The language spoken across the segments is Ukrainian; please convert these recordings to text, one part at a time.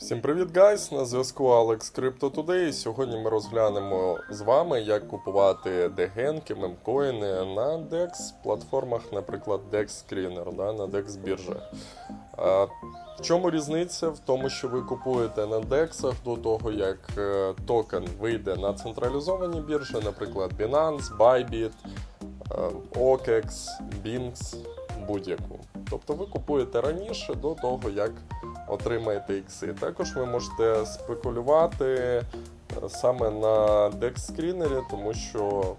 Всім привіт, гайс! На зв'язку Alex Crypto Today. Сьогодні ми розглянемо з вами, як купувати дегенки, мемкоїни на DEX платформах, наприклад, DEX Screener, да, на DEX біржах. В чому різниця? В тому, що ви купуєте на DEX до того, як е, токен вийде на централізовані біржі, наприклад, Binance, Bybit, е, OKEX, Binx, будь-яку. Тобто ви купуєте раніше до того, як отримаєте ікси. Також ви можете спекулювати е, саме на DEX скрінері, тому що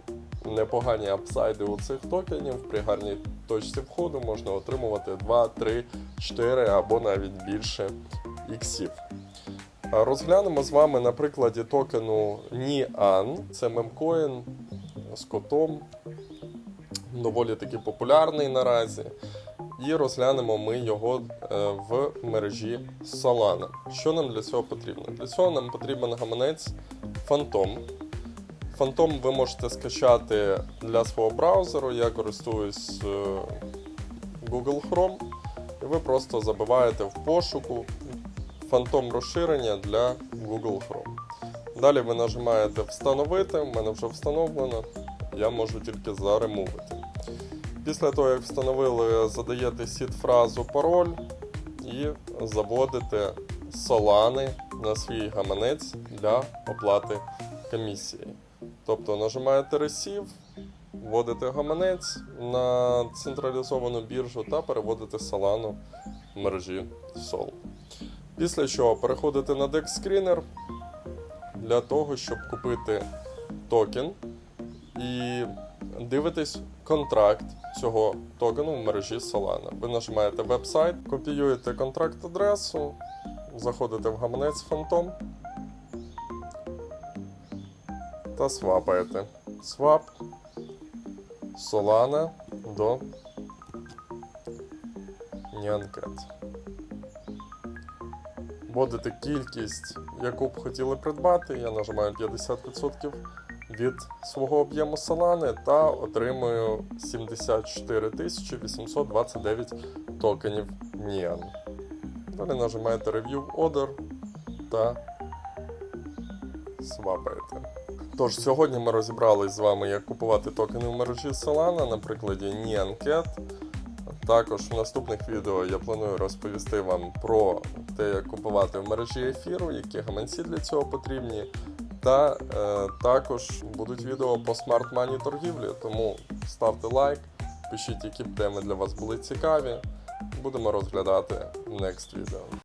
непогані апсайди у цих токенів при гарній точці входу можна отримувати 2, 3, 4 або навіть більше іксів. Розглянемо з вами на прикладі токену NIAN. Це мемкоін з котом, доволі таки популярний наразі. І розглянемо ми його е, в мережі Solana. Що нам для цього потрібно? Для цього нам потрібен гаманець Phantom. Phantom ви можете скачати для свого браузеру. Я користуюсь е, Google Chrome. І ви просто забиваєте в пошуку Phantom розширення для Google Chrome. Далі ви нажимаєте Встановити. У мене вже встановлено. Я можу тільки заремовити. Після того, як встановили, задаєте сід-фразу пароль і заводите солани на свій гаманець для оплати комісії. Тобто нажимаєте Receive, вводите гаманець на централізовану біржу та переводите солану в мережі Sol. Після чого переходите на DEX Screener для того, щоб купити токен і дивитесь контракт цього токену в мережі Solana. Ви нажимаєте веб-сайт, копіюєте контракт адресу, заходите в гаманець Phantom та свапаєте. Свап Solana до Nyancat. Вводите кількість, яку б хотіли придбати. Я нажимаю 50% від свого об'єму Solana та отримую 74 829 токенів NIAN. Далі нажимаєте Review Order та свапаєте. Тож, сьогодні ми розібрались з вами, як купувати токени в мережі Solana на прикладі NianCat. Також в наступних відео я планую розповісти вам про те, як купувати в мережі ефіру, які гаманці для цього потрібні. Та е, також будуть відео по смарт-мані торгівлі, тому ставте лайк, пишіть, які б теми для вас були цікаві. Будемо розглядати next відео.